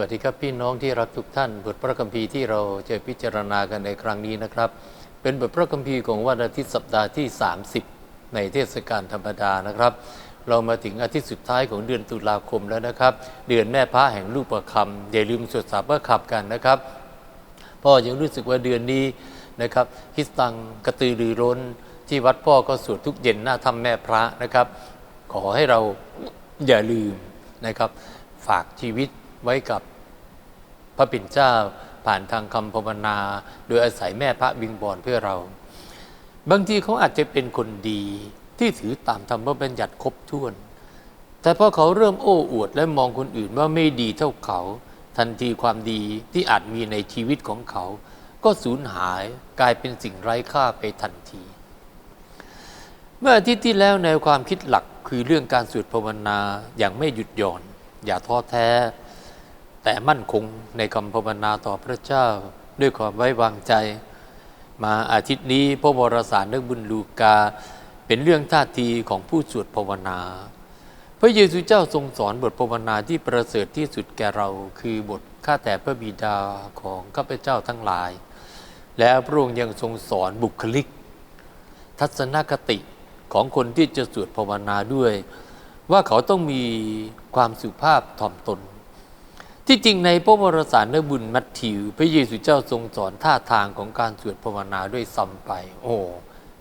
วัสดีครับพี่น้องที่รักทุกท่านบทพระคัมภีร์ที่เราจะพิจารณากันในครั้งนี้นะครับ เป็นบทพระคัมภีร์ของวันอาทิตย์สัปดาห์ที่ 30 ในเทศกาลธรรมดานะครับ เรามาถึงอาทิตย์สุดท้ายของเดือนตุลาคมแล้วนะครับ เดือนแม่พระแห่งลูกประคำอย่าลืมสวดสาบพระคับกันนะครับพ่อยังรู้สึกว่าเดือนนี้นะครับคิสตังกระตือรือร้นที่วัดพ่อก็สวดทุกเย็นหน้าถ้ำแม่พระนะครับ ขอให้เราอย่าลืมนะครับ ฝากชีวิต ไว้กับพระปิ่นเจ้าผ่านทางคำภาวนา โดยอาศัยแม่พระบิงบอนเพื่อเรา บางทีเขาอาจจะเป็นคนดีที่ถือตามธรรมบัญญัติครบถ้วน แต่พอเขาเริ่มโอ้อวดและมองคนอื่นว่าไม่ดีเท่าเขา ทันทีความดีที่อาจมีในชีวิตของเขา ก็สูญหายกลายเป็นสิ่งไร้ค่าไปทันที เมื่ออาทิตย์ที่แล้วแนวความคิดหลักคือเรื่องการสวดภาวนาอย่างไม่หยุดหย่อน อย่าท้อแท้ แต่มั่นคงในคำภาวนาต่อพระเจ้าด้วยความไว้วางใจ มาอาทิตย์นี้พระวรสารนักบุญลูกา เป็นเรื่องท่าทีของผู้สวดภาวนา พระเยซูเจ้าทรงสอนบทภาวนาที่ประเสริฐที่สุดแก่เราคือบทข้าแต่พระบิดาของข้าพเจ้าทั้งหลาย และพระองค์ยังทรงสอนบุคลิก ทัศนคติของคนที่จะสวดภาวนาด้วย ว่าเขาต้องมีความสุภาพถ่อมตน ที่จริงในพระวรสารเนื้อบุญมัทธิว พระเยซูเจ้าทรงสอนท่าทางของการสวดภาวนาด้วยซ้ำไป โอ้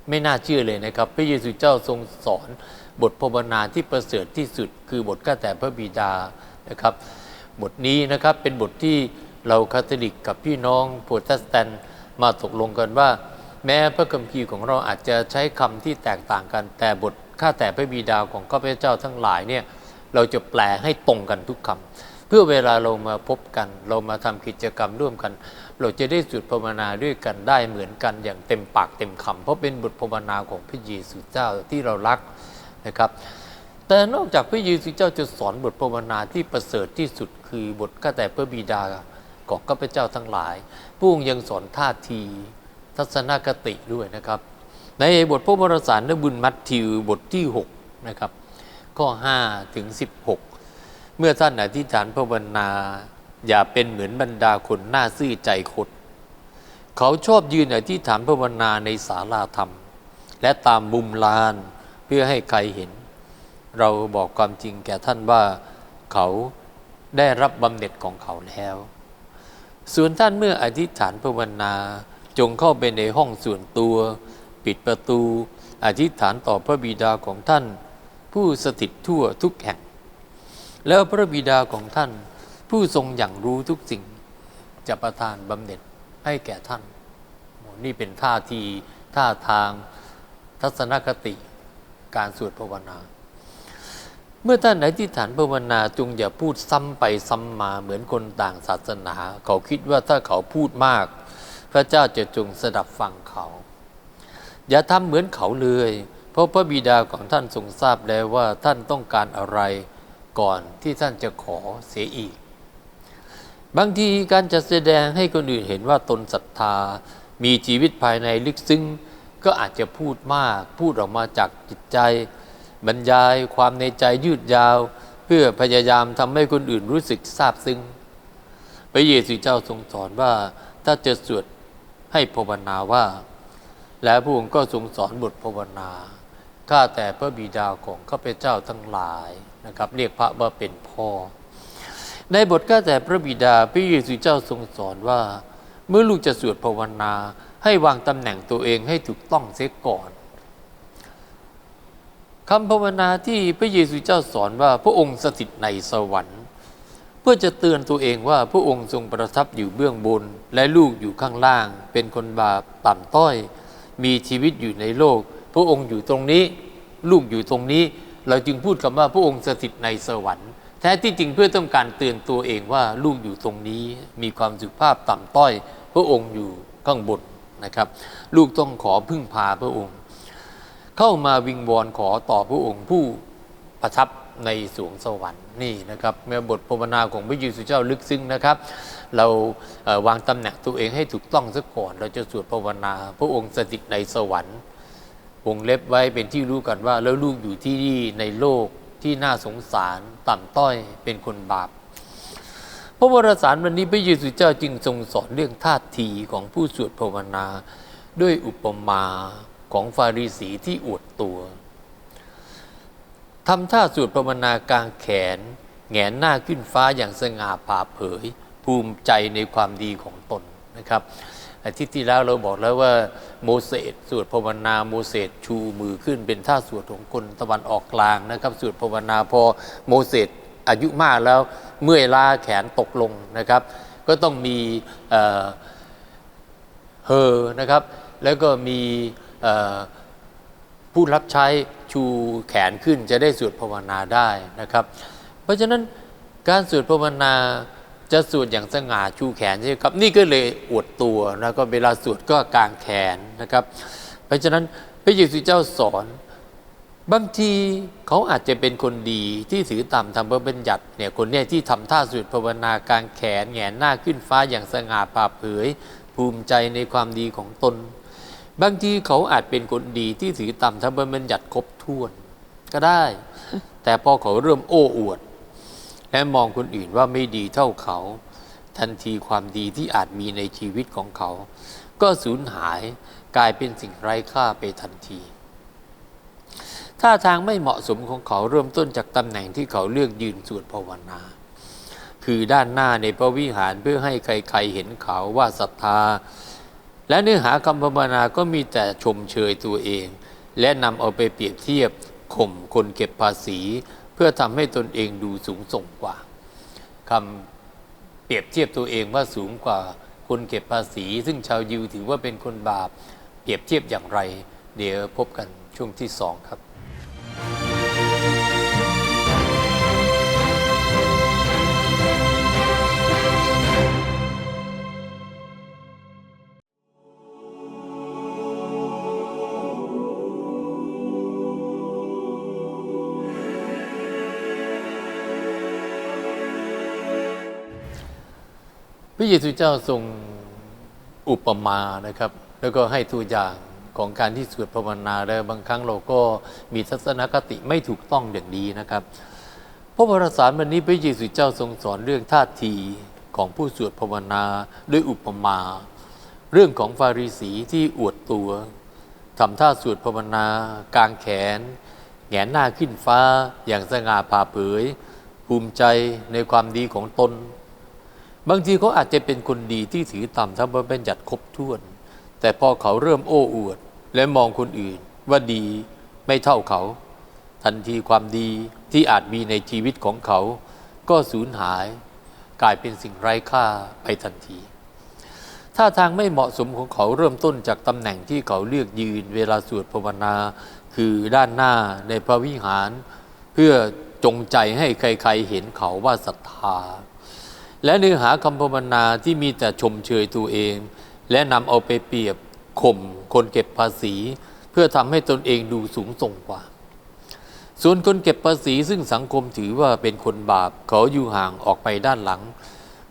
ไม่น่าเชื่อเลยนะครับ พระเยซูเจ้าทรงสอนบทภาวนาที่ประเสริฐที่สุด คือบทข้าแต่พระบิดานะครับ บทนี้นะครับเป็นบทที่เราคาทอลิกกับพี่น้องโปรเตสแตนต์มาตกลงกันว่า แม้พระคัมภีร์ของเราอาจจะใช้คำที่แตกต่างกัน แต่บทข้าแต่พระบิดาของข้าพเจ้าทั้งหลายเนี่ยเราจะแปลให้ตรงกันทุกคำ เพื่อเวลาเรามาพบกัน เรามาทำกิจกรรมร่วมกัน เราจะได้สวดภาวนาด้วยกันได้เหมือนกันอย่างเต็มปากเต็มคำเพราะเป็นบทภาวนาของพระเยซูเจ้าที่เรารักนะครับ แต่นอกจากพระเยซูเจ้าจะสอนบทภาวนาที่ประเสริฐที่สุดคือบทข้าแต่พระบิดาของข้าพเจ้าทั้งหลายพระองค์ยังสอนท่าที ทัศนคติด้วยนะครับ ในบทพระวรสารนบุญมัทธิวบทที่6นะครับข้อ5ถึง16 เมื่อท่านอธิษฐานภาวนา อย่าเป็นเหมือนบรรดาคนหน้าซื่อใจคดเขาชอบยืนอธิษฐานภาวนาในศาลาธรรม และตามมุมลานเพื่อให้ใครเห็น เราบอกความจริงแก่ท่านว่าเขาได้รับบำเหน็จของเขาแล้ว ส่วนท่านเมื่ออธิษฐานภาวนาจงเข้าไปในห้องส่วนตัว ปิดประตู อธิษฐานต่อพระบิดาของท่าน ผู้สถิตทั่วทุกแห่ง แล้วพระบิดาของท่าน ผู้ทรงอย่างรู้ทุกสิ่ง จะประทานบำเหน็จให้แก่ท่าน นี่เป็นท่าทีท่าทางทัศนคติการสวดภาวนา เมื่อท่านอธิษฐานภาวนาจงอย่าพูดซ้ำไปซ้ำมาเหมือนคนต่างศาสนา เขาคิดว่าถ้าเขาพูดมาก พระเจ้าจะจงสดับฟังเขา อย่าทำเหมือนเขาเลย เพราะพระบิดาของท่านทรงทราบแล้วว่าท่านต้องการอะไร ก่อนที่ท่านจะขอเสียอีก บางทีการจะแสดงให้คนอื่นเห็นว่าตนศรัทธา มีชีวิตภายในลึกซึ้ง ก็อาจจะพูดมาก พูดออกมาจากจิตใจ บรรยายความในใจยืดยาว เพื่อพยายามทำให้คนอื่นรู้สึกซาบซึ้ง พระเยซูเจ้าทรงสอนว่าถ้าจะสวดให้ภาวนาว่า และพระองค์ก็ทรงสอนบทภาวนาข้าแต่พระบิดาของข้าพเจ้าทั้งหลาย นะครับ เรียกพระว่าเป็นพ่อ ในบทข้าแต่พระบิดาพระเยซูเจ้าทรงสอนว่า เมื่อลูกจะสวดภาวนา ให้วางตำแหน่งตัวเองให้ถูกต้องเสียก่อนคำภาวนาที่พระเยซูเจ้าสอนว่าพระองค์สถิตในสวรรค์ เพื่อจะเตือนตัวเองว่าพระองค์ทรงประทับอยู่เบื้องบน และลูกอยู่ข้างล่าง เป็นคนบาปต่ำต้อย มีชีวิตอยู่ในโลก พระองค์อยู่ตรงนี้ ลูกอยู่ตรงนี้ เราจึงพูดคำว่าพระองค์สถิตในสวรรค์แท้ที่จริงเพื่อต้องการเตือนตัวเองว่าลูกอยู่ตรงนี้มีความสุภาพต่ำต้อย พระองค์อยู่ข้างบนนะครับ ลูกต้องขอพึ่งพาพระองค์ เข้ามาวิงวอนขอต่อพระองค์ผู้ประทับในสวงสวรรค์นี่นะครับเมื่อบทภาวนาของพระเยซูเจ้าลึกซึ้งนะครับ เราเวางตำแหน่งตัวเองให้ถูกต้องซะก่อน เราจะสวดภาวนา พระองค์สถิตในสวรรค์ วงเล็บไว้เป็นที่รู้กันว่า แล้วลูกอยู่ที่นี่ในโลกที่น่าสงสารต่ำต้อยเป็นคนบาป พระวรสารวันนี้พระเยซูเจ้าจึงทรงสอนเรื่องท่าทีของผู้สวดภาวนา ด้วยอุปมาของฟาริสีที่อวดตัวทำท่าสวดภาวนากลางแขน แงนหน้าขึ้นฟ้าอย่างสง่าผ่าเผย ภูมิใจในความดีของตนนะครับ อาทิตย์ที่แล้วเราบอกแล้วว่าโมเสสสวดภาวนาโมเสสชูมือขึ้นเป็นท่าสวดของคนตะวันออกกลางนะครับสวดภาวนาพอโมเสสอายุมากแล้วเมื่อยล้าแขนตกลงนะครับ ก็ต้องมีเฮอนะครับ แล้วก็มีผู้รับใช้ชูแขนขึ้นจะได้สวดภาวนาได้นะครับ เพราะฉะนั้นการสวดภาวนา จะสวดอย่างสง่าชูแขนใช่ไหมครับ นี่ก็เลยอวดตัวแล้วก็เวลาสวดก็กางแขนนะครับ เพราะฉะนั้นพระเยซูเจ้าสอน บางทีเขาอาจจะเป็นคนดีที่ถือตามธรรมบัญญัติเนี่ยคนเนี้ที่ทำท่าสวดภาวนากางแขนแหงนหน้าขึ้นฟ้าอย่างสง่าผ่าเผย ภูมิใจในความดีของตน บางทีเขาอาจเป็นคนดีที่ถือตามธรรมบัญญัติครบถ้วน ก็ได้ แต่พอเขาเริ่มโอ้อวด และมองคนอื่นว่าไม่ดีเท่าเขา ทันทีความดีที่อาจมีในชีวิตของเขา ก็สูญหายกลายเป็นสิ่งไร้ค่าไปทันทีท่าทางไม่เหมาะสมของเขาเริ่มต้นจากตำแหน่งที่เขาเลือกยืนสวดภาวนา คือด้านหน้าในพระวิหารเพื่อให้ใครๆเห็นเขาว่าศรัทธา และเนื้อหาคำภาวนาก็มีแต่ชมเชยตัวเอง และนำเอาไปเปรียบเทียบข่มคนเก็บภาษี เพื่อทำให้ตนเองดูสูงส่งกว่าคำเปรียบเทียบตัวเองว่าสูงกว่าคนเก็บภาษี ซึ่งชาวยิวถือว่าเป็นคนบาป เปรียบเทียบอย่างไร เดี๋ยวพบกันช่วงที่สองครับ ระเยซูเจ้าทรงอุปมานะครับ แล้วก็ให้ตัวอย่างของการที่สวดภาวนาแล้วบางครั้งเราก็มีทัศนคติไม่ถูกต้องอย่างนี้นะครับพระวรสารวันนี้พระเยซูเจ้าทรงสอนเรื่องท่าทีของผู้สวดภาวนาด้วยอุปมา เรื่องของฟาริสีที่อวดตัวทำท่าสวดภาวนากางแขนแงนหน้าขึ้นฟ้าอย่างสง่าผ่าเผย ภูมิใจในความดีของตน บางทีเขาอาจจะเป็นคนดีที่ถือตามธรรมบัญญัติครบถ้วน แต่พอเขาเริ่มโอ้อวด และมองคนอื่นว่าดีไม่เท่าเขา ทันทีความดีที่อาจมีในชีวิตของเขา ก็สูญหาย กลายเป็นสิ่งไร้ค่าไปทันทีท่าทางไม่เหมาะสมของเขาเริ่มต้นจากตำแหน่งที่เขาเลือกยืนเวลาสวดภาวนา คือด้านหน้าในพระวิหาร เพื่อจงใจให้ใครๆเห็นเขาว่าศรัทธา และเนื้อหาคำภาวนาที่มีแต่ชมเชยตัวเอง และนำเอาไปเปรียบข่มคนเก็บภาษี เพื่อทำให้ตนเองดูสูงส่งกว่า ส่วนคนเก็บภาษีซึ่งสังคมถือว่าเป็นคนบาปเขาอยู่ห่างออกไปด้านหลัง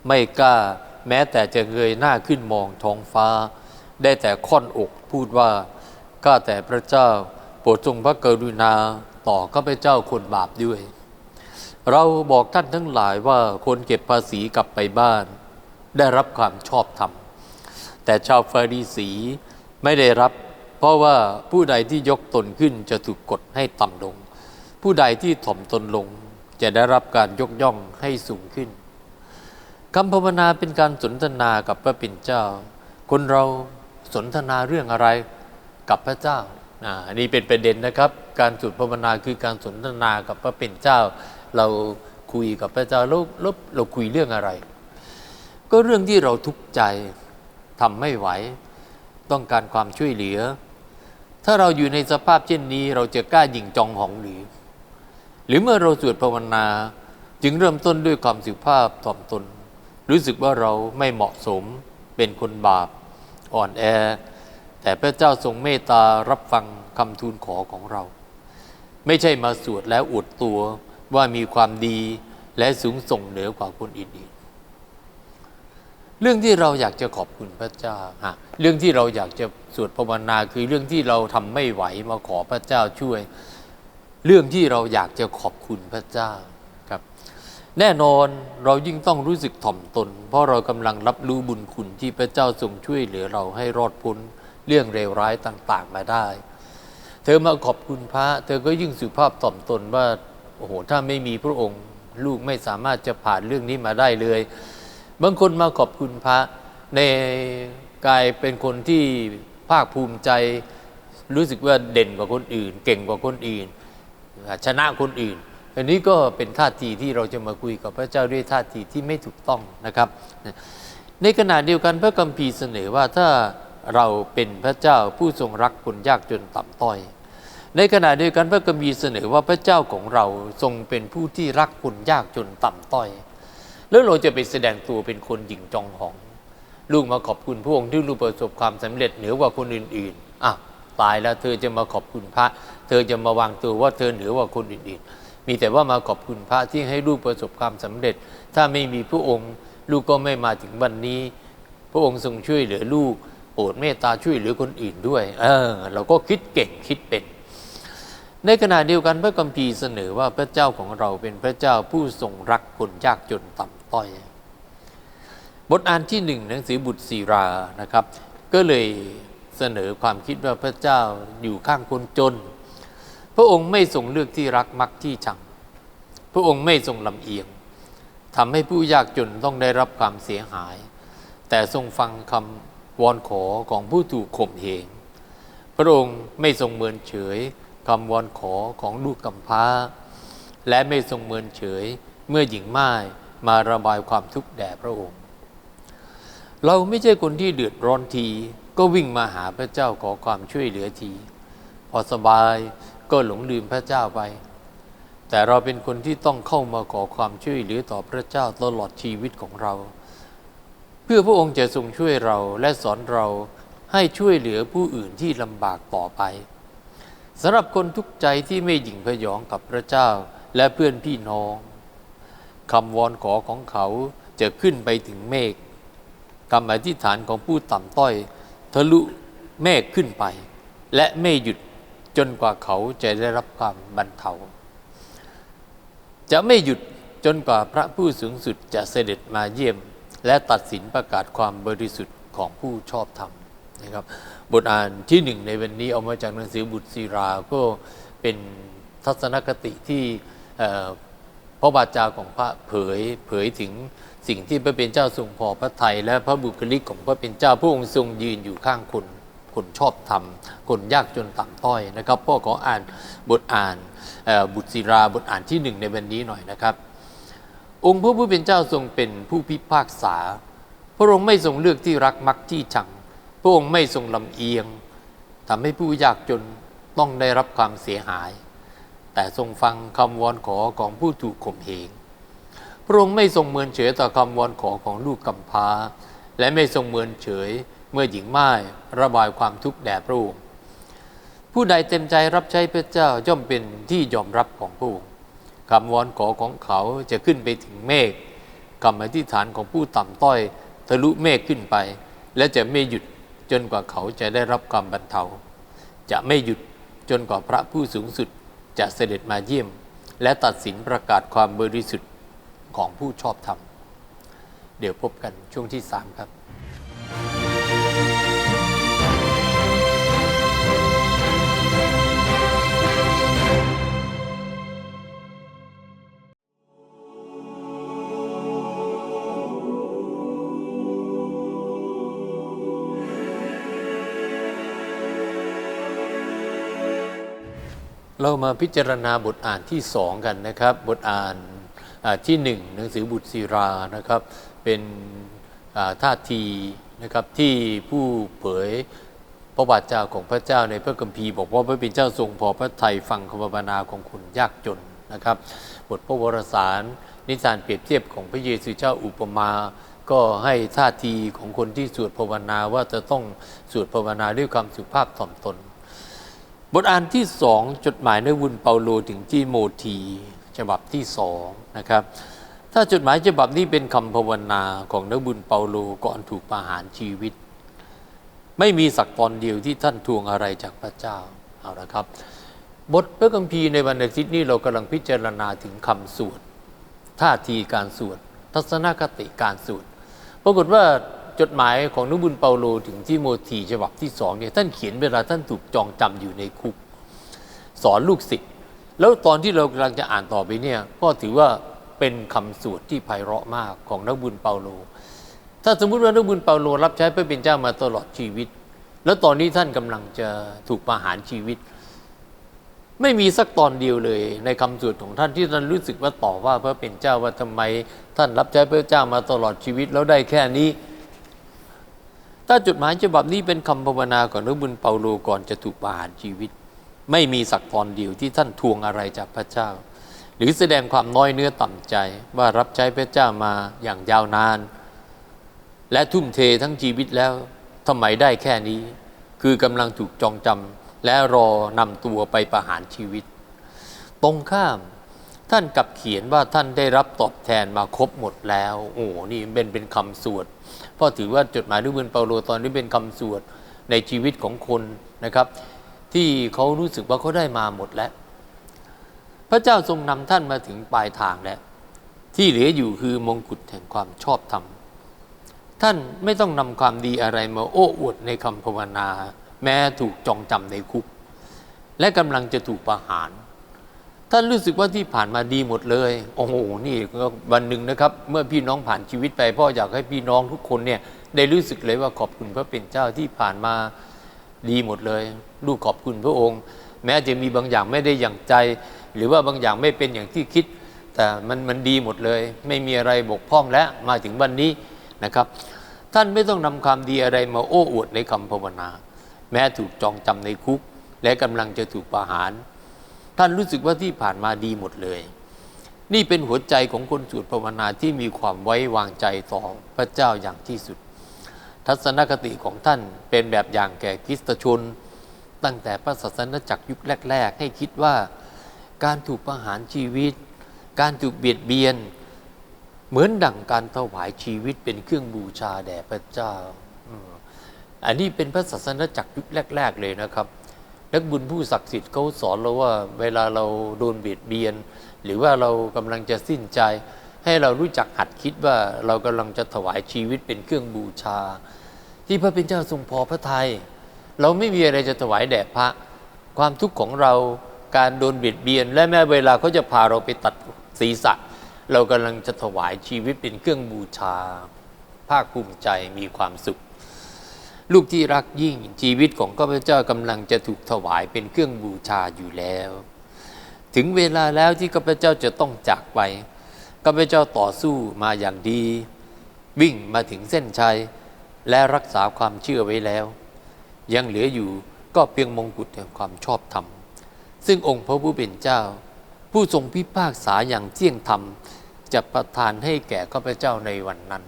ไม่กล้าแม้แต่จะเงยหน้าขึ้นมองท้องฟ้า ได้แต่ค่อนอกพูดว่าข้าแต่พระเจ้าโปรดทรงพระกรุณาต่อข้าพเจ้าคนบาปด้วย เราบอกท่านทั้งหลายว่าคนเก็บภาษีกลับไปบ้าน ได้รับความชอบธรรม แต่ชาวฟาริสีไม่ได้รับ เพราะว่าผู้ใดที่ยกตนขึ้นจะถูกกดให้ต่ำลง ผู้ใดที่ถ่อมตนลง จะได้รับการยกย่องให้สูงขึ้นคำภาวนาเป็นการสนทนากับพระเป็นเจ้า คนเราสนทนาเรื่องอะไรกับพระเจ้าอ่าอันนี้เป็นประเด็นนะครับ การสวดภาวนาคือการสนทนากับพระเป็นเจ้า เราคุยกับพระเจ้าแล้วแล้วเราคุยเรื่องอะไร ก็เรื่องที่เราทุกข์ใจทำไม่ไหว ต้องการความช่วยเหลือ ถ้าเราอยู่ในสภาพเช่นนี้ เราจะกล้ายิงจองหองหรือ หรือเมื่อเราสวดภาวนาจึงเริ่มต้นด้วยความสุภาพถ่อมตน รู้สึกว่าเราไม่เหมาะสมเป็นคนบาปอ่อนแอ แต่พระเจ้าทรงเมตตารับฟังคำทูลขอของเรา ไม่ใช่มาสวดแล้วอวดตัว ว่ามีความดีและสูงส่งเหนือกว่าคนอื่นๆเรื่องที่เราอยากจะขอบคุณพระเจ้าฮะเรื่องที่เราอยากจะสวดภาวนาคือเรื่องที่เราทำไม่ไหวมาขอพระเจ้าช่วย เรื่องที่เราอยากจะขอบคุณพระเจ้าครับ แน่นอนเรายิ่งต้องรู้สึกถ่อมตน เพราะเรากำลังรับรู้บุญคุณที่พระเจ้าทรงช่วยเหลือเราให้รอดพ้นเรื่องเลวร้ายต่างๆมาได้ เธอมาขอบคุณพระ เธอก็ยิ่งสุภาพถ่อมตนว่า โอ้โหถ้าไม่มีพระองค์ ลูกไม่สามารถจะผ่านเรื่องนี้มาได้เลย บางคนมาขอบคุณพระในกลายเป็นคนที่ภาคภูมิใจ รู้สึกว่าเด่นกว่าคนอื่น เก่งกว่าคนอื่น ชนะคนอื่น อันนี้ก็เป็นท่าทีที่เราจะมาคุยกับพระเจ้าด้วยท่าทีที่ไม่ถูกต้องนะครับ ในขณะเดียวกันพระคัมภีเสนอว่าถ้าเราเป็นพระเจ้าผู้ทรงรักคนยากจนต่ำต้อย ในขณะเดียวกันพระคัมภีร์เสนอว่าพระเจ้าของเราทรงเป็นผู้ที่รักคนยากจนต่ำต้อย แล้วเราจะไปแสดงตัวเป็นคนหยิ่งจองหอง ลูกมาขอบคุณพระองค์ที่ลูกประสบความสำเร็จเหนือกว่าคนอื่นๆอะตายแล้วเธอจะมาขอบคุณพระ เธอจะมาวางตัวว่าเธอเหนือกว่าคนอื่นๆ มีแต่ว่ามาขอบคุณพระที่ให้ลูกประสบความสำเร็จ ถ้าไม่มีพระองค์ลูกก็ไม่มาถึงวันนี้ พระองค์ทรงช่วยเหลือลูกโปรดเมตตาช่วยเหลือคนอื่นด้วย เออ เราก็คิดเก่งคิดเป็น ในขณะเดียวกันพระคัมภีเสนอว่าพระเจ้าของเราเป็นพระเจ้าผู้ทรงรักคนยากจนต่ำต้อย บทอ่านที่หนึ่งหนังสือบุตรศิรานะครับ ก็เลยเสนอความคิดว่าพระเจ้าอยู่ข้างคนจน พระองค์ไม่ทรงเลือกที่รักมักที่ชัง พระองค์ไม่ทรงลำเอียงทำให้ผู้ยากจนต้องได้รับความเสียหาย แต่ทรงฟังคำวอนขอของผู้ถูกข่มเหงพระองค์ไม่ทรงเมินเฉย คำวอนขอของลูกกำพร้า และไม่ทรงเมินเฉยเมื่อหญิงไม่ายมาระบายความทุกข์แด่พระองค์ เราไม่ใช่คนที่เดือดร้อนที ก็วิ่งมาหาพระเจ้าขอความช่วยเหลือที พอสบายก็หลงลืมพระเจ้าไป แต่เราเป็นคนที่ต้องเข้ามาขอความช่วยเหลือต่อพระเจ้าตลอดชีวิตของเรา เพื่อพระองค์จะทรงช่วยเราและสอนเราให้ช่วยเหลือผู้อื่นที่ลำบากต่อไป สำหรับคนทุกใจที่ไม่หยิ่งพยองกับพระเจ้าและเพื่อนพี่น้องคำวอนขอของเขาจะขึ้นไปถึงเมฆคำอธิษฐานของผู้ต่ำต้อย ทะลุเมฆขึ้นไป และไม่หยุดจนกว่าเขาจะได้รับความบรรเทาจะไม่หยุดจนกว่าพระผู้สูงสุดจะเสด็จมาเยี่ยม และตัดสินประกาศความบริสุทธิ์ของผู้ชอบธรรม นะครับบทอ่านที่หนึ่งในวันนี้เอามาจากหนังสือบุตรศิรา ก็เป็นทัศนคติที่พระบาจาของพระเผยเผยถึงสิ่งที่พระเป็นเจ้าทรงพอพระทัยและพระบุคลิกของพระเป็นเจ้าพระองค์ทรงยืนอยู่ข้างคนคนชอบธรรมคนยากจนต่ำต้อยนะครับพ่อขออ่านบทอ่านบุตรศิราบทอ่านที่หนึ่งในวันนี้หน่อยนะครับ องค์พระผู้เป็นเจ้าทรงเป็นผู้พิพากษา พระองค์ไม่ทรงเลือกที่รักมักที่ชัง ระองค์ไม่ทรงลำเอียงทำให้ผู้ยากจนต้องได้รับความเสียหาย แต่ทรงฟังคำวอนขอของผู้ถูกข่มเหงพระองค์ไม่ทรงเมินเฉยต่อคำวอนขอของลูกกำพร้า และไม่ทรงเมินเฉยเมื่อหญิงม่ายระบายความทุกข์แด่พระองค์ผู้ใดเต็มใจรับใช้พระเจ้าย่อมเป็นที่ยอมรับของพระองค์คำวอนขอของเขาจะขึ้นไปถึงเมฆคำอธิษฐานของผู้ต่ำต้อย ทะลุเมฆขึ้นไป และจะไม่หยุด จนกว่าเขาจะได้รับความบรรเทา จะไม่หยุดจนกว่าพระผู้สูงสุดจะเสด็จมาเยี่ยม และตัดสินประกาศความบริสุทธิ์ของผู้ชอบธรรม เดี๋ยวพบกันช่วงที่ 3 ครับ เรามาพิจารณาบทอ่านที่สองกันนะครับ บทอ่านที่หนึ่งหนังสือบุตรศิรานะครับ เป็นท่าทีนะครับที่ผู้เผยพระบาทเจ้าของพระเจ้าในพระคัมภีร์บอกว่าพระเป็นเจ้าทรงพอพระทัยฟังคำภาวนาของคนยากจนนะครับ บทพระวรสาร นิสานเปรียบเทียบของพระเยซูเจ้าอุปมาก็ให้ท่าทีของคนที่สวดภาวนาว่าจะต้องสวดภาวนาด้วยความสุภาพถ่อมตน บทอ่านที่สองจดหมายในวุนเปาโลถึงที่โมทีฉบับที่สองนะครับ ถ้าจดหมายฉบับนี้เป็นคำภาวนาของนักบุญเปาโลก่อนถูกประหารชีวิต ไม่มีสักตอนเดียวที่ท่านทวงอะไรจากพระเจ้าเอาละครับ บทพระคัมภีร์ในวันอาทิตย์นี้เรากำลังพิจารณาถึงคำสวดท่าทีการสวดทัศนคติการสวดปรากฏว่า จดหมายของนุบุญเปาโลถึงที่โมธีฉบับที่สองเนี่ยท่านเขียนเวลาท่านถูกจองจำอยู่ในคุก สอนลูกศิษย์แล้วตอนที่เรากำลังจะอ่านต่อไปเนี่ยก็ถือว่าเป็นคำสวดที่ไพเราะมากของนักบุญเปาโล ถ้าสมมุติว่านักบุญเปาโลรับใช้พระเป็นเจ้ามาตลอดชีวิต แล้วตอนนี้ท่านกำลังจะถูกประหารชีวิต ไม่มีสักตอนเดียวเลย ในคำสวดของท่านที่ท่านรู้สึกว่าต่อว่าพระเป็นเจ้าว่าทำไม ท่านรับใช้พระเจ้ามาตลอดชีวิตแล้วได้แค่นี้ ถ้าจดหมายฉบับนี้เป็นคำภาวนาของนักบุญเปาโลก่อนจะถูกประหารชีวิต ไม่มีสักตอนเดียวที่ท่านทวงอะไรจากพระเจ้า หรือแสดงความน้อยเนื้อต่ำใจว่ารับใช้พระเจ้ามาอย่างยาวนาน และทุ่มเททั้งชีวิตแล้วทำไมได้แค่นี้ คือกำลังถูกจองจำและรอนำตัวไปประหารชีวิต ตรงข้ามท่านกลับเขียนว่าท่านได้รับตอบแทนมาครบหมดแล้ว โอ้นี่เป็นเป็นคำสวด เพราะถือว่าจดหมายด้วยมือเปาโลตอนนี้เป็นคำสวดในชีวิตของคนนะครับ ที่เขารู้สึกว่าเขาได้มาหมดแล้ว พระเจ้าทรงนำท่านมาถึงปลายทางแล้วที่เหลืออยู่คือมงกุฎแห่งความชอบธรรมท่านไม่ต้องนำความดีอะไรมาโอ้อวดในคำภาวนา แม้ถูกจองจำในคุก และกำลังจะถูกประหาร ท่านรู้สึกว่าที่ผ่านมาดีหมดเลย โอ้โห นี่วันหนึ่งนะครับ เมื่อพี่น้องผ่านชีวิตไป พ่ออยากให้พี่น้องทุกคนเนี่ยได้รู้สึกเลยว่าขอบคุณพระเป็นเจ้าที่ผ่านมาดีหมดเลย ลูกขอบคุณพระองค์ แม้จะมีบางอย่างไม่ได้อย่างใจ หรือว่าบางอย่างไม่เป็นอย่างที่คิด แต่มันมันดีหมดเลย ไม่มีอะไรบกพร่องแล้วมาถึงวันนี้นะครับ ท่านไม่ต้องนำความดีอะไรมาโอ้อวดในคำภาวนา แม้ถูกจองจำในคุก และกำลังจะถูกประหาร ท่านรู้สึกว่าที่ผ่านมาดีหมดเลย นี่เป็นหัวใจของคนสวดภาวนาที่มีความไว้วางใจต่อพระเจ้าอย่างที่สุด ทัศนคติของท่านเป็นแบบอย่างแก่คริสตชน ตั้งแต่พระศาสนจักรยุคแรก ๆ ให้คิดว่าการถูกประหารชีวิต การถูกเบียดเบียน เหมือนดั่งการถวายชีวิตเป็นเครื่องบูชาแด่พระเจ้า อันนี้เป็นพระศาสนจักรยุคแรก ๆ เลยนะครับ นักบุญผู้ศักดิ์สิทธิ์เขาสอนเราว่าเวลาเราโดนเบียดเบียน หรือว่าเรากำลังจะสิ้นใจ ให้เรารู้จักหัดคิดว่าเรากำลังจะถวายชีวิตเป็นเครื่องบูชา ที่พระเป็นเจ้าทรงพอพระทยัยเราไม่มีอะไรจะถวายแด่พระ ความทุกข์ของเราการโดนเบียดเบียน และแม้เวลาเขาจะพาเราไปตัดศีรษะ เรากำลังจะถวายชีวิตเป็นเครื่องบูชา ภาคภูมิใจมีความสุข ลูกที่รักยิ่งชีวิตของข้าพเจ้ากำลังจะถูกถวายเป็นเครื่องบูชาอยู่แล้ว ถึงเวลาแล้วที่ข้าพเจ้าจะต้องจากไปข้าพเจ้าต่อสู้มาอย่างดี วิ่งมาถึงเส้นชัย และรักษาความเชื่อไว้แล้ว ยังเหลืออยู่ก็เพียงมงกุฎแห่งความชอบธรรม ซึ่งองค์พระผู้เป็นเจ้า ผู้ทรงพิพากษาอย่างเที่ยงธรรมจะประทานให้แก่ข้าพเจ้าในวันนั้น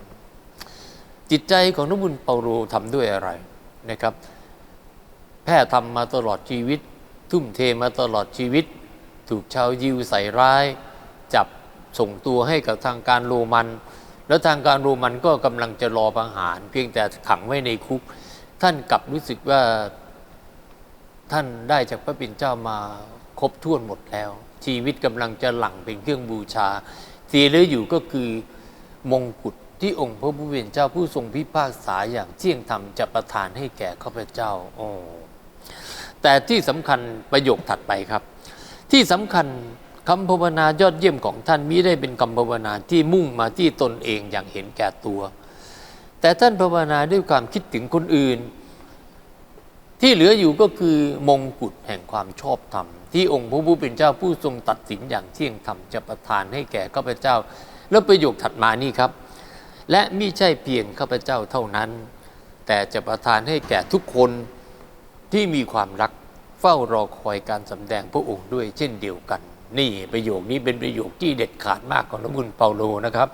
จิตใจของนกบุญเปาโลทำด้วยอะไรนะครับ แพร่ทำมาตลอดชีวิต ทุ่มเทมาตลอดชีวิต ถูกชาวยิวใส่ร้าย จับส่งตัวให้กับทางการโรมัน แล้วทางการโรมันก็กำลังจะรอประหาร เพียงแต่ขังไว้ในคุก ท่านกลับรู้สึกว่าท่านได้จากพระเป็นเจ้ามาครบถ้วนหมดแล้ว ชีวิตกำลังจะหลั่งเป็นเครื่องบูชาที่เหลืออยู่ก็คือมงกุฎ ที่องค์พระผู้เป็นเจ้าผู้ทรงพิพากษาอย่างเที่ยงธรรมจะประทานให้แก่ข้าพเจ้าโอ้แต่ที่สำคัญประโยคถัดไปครับ ที่สำคัญคำภาวนายอดเยี่ยมของท่านมิได้เป็นคำภาวนาที่มุ่งมาที่ตนเองอย่างเห็นแก่ตัว แต่ท่านภาวนาด้วยความคิดถึงคนอื่น ที่เหลืออยู่ก็คือมงกุฎแห่งความชอบธรรม ที่องค์พระผู้เป็นเจ้าผู้ทรงตัดสินอย่างเที่ยงธรรมจะประทานให้แก่ข้าพเจ้า แล้วประโยคถัดมานี่ครับ และมิใช่เพียงข้าพเจ้าเท่านั้น แต่จะประทานให้แก่ทุกคนที่มีความรักเฝ้ารอคอยการสำแดงพระองค์ด้วยเช่นเดียวกัน นี่ประโยคนี้เป็นประโยคที่เด็ดขาดมากของพระบุญเปาโลนะครับ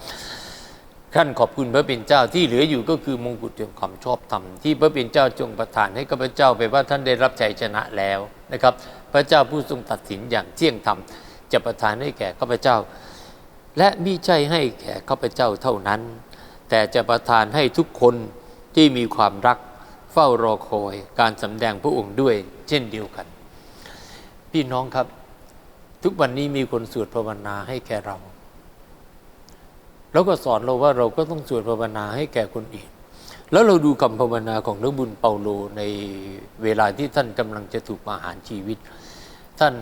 ท่านขอบคุณพระเป็นเจ้าที่เหลืออยู่ก็คือมงกุฎแห่งความชอบธรรมที่พระเป็นเจ้าจงประทานให้ข้าพเจ้าไปว่าท่านได้รับชัยชนะแล้วนะครับ พระเจ้าผู้ทรงตัดสินอย่างเที่ยงธรรมจะประทานให้แก่ข้าพเจ้า และมิใช่ให้แก่ข้าพเจ้าเท่านั้น แต่จะประทานให้ทุกคนที่มีความรักเฝ้ารอคอยการสำแดงพระองค์ด้วยเช่นเดียวกัน พี่น้องครับ ทุกวันนี้มีคนสวดภาวนาให้แก่เรา แล้วก็สอนเราว่าเราก็ต้องสวดภาวนาให้แก่คนอื่นแล้วเราดูคำภาวนาของนักบุญเปาโลในเวลาที่ท่านกำลังจะถูกประหารชีวิต ท่าน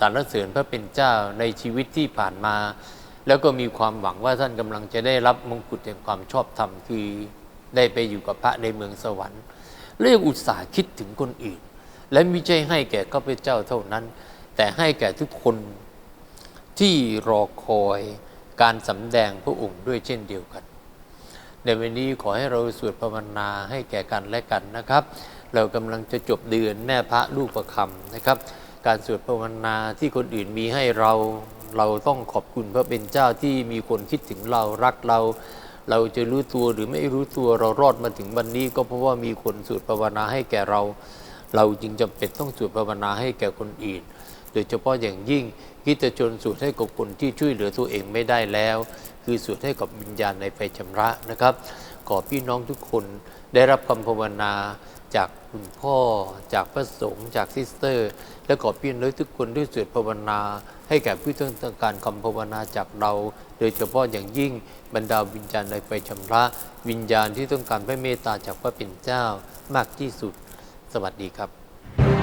สรรเสริญพระเป็นเจ้าในชีวิตที่ผ่านมา แล้วก็มีความหวังว่าท่านกำลังจะได้รับมงกุฎแห่งความชอบธรรมคือได้ไปอยู่กับพระในเมืองสวรรค์และยังอุตส่าห์คิดถึงคนอื่น และม่ใช่ให้แก่ข้าพเจ้าเท่านั้น แต่ให้แก่ทุกคนที่รอคอยการสำแดงพระองค์ด้วยเช่นเดียวกัน ในวันนี้ขอให้เราสวดภาวนาให้แก่กันและกันนะครับ เรากำลังจะจบเดือนแม่พระลูกประคำนะครับ การสวดภาวนาที่คนอื่นมีให้เรา เราต้องขอบคุณพระเป็นเจ้าที่มีคนคิดถึงเรารักเรา เราจะรู้ตัวหรือไม่รู้ตัวเรารอดมาถึงวันนี้ ก็เพราะว่ามีคนสวดภาวนาให้แก่เรา เราจึงจำเป็นต้องสวดภาวนาให้แก่คนอื่น โดยเฉพาะอย่างยิ่งคิดจะชนสวดให้กับคนที่ช่วยเหลือตัวเองไม่ได้แล้ว คือสวดให้กับวิญญาณในไฟชำระนะครับ ขอพี่น้องทุกคนได้รับคำภาวนาจากคุณพ่อ จากพระสงฆ์จากซิสเตอร์ และขอพี่น้องทุกคนด้วยสวดภาวนา ให้แก่ผู้ต้องการคำภาวนาจากเรา โดยเฉพาะอย่างยิ่งบรรดาวิญญาณในไฟชำระ วิญญาณที่ต้องการพระเมตตาจากพระเป็นเจ้ามากที่สุด สวัสดีครับ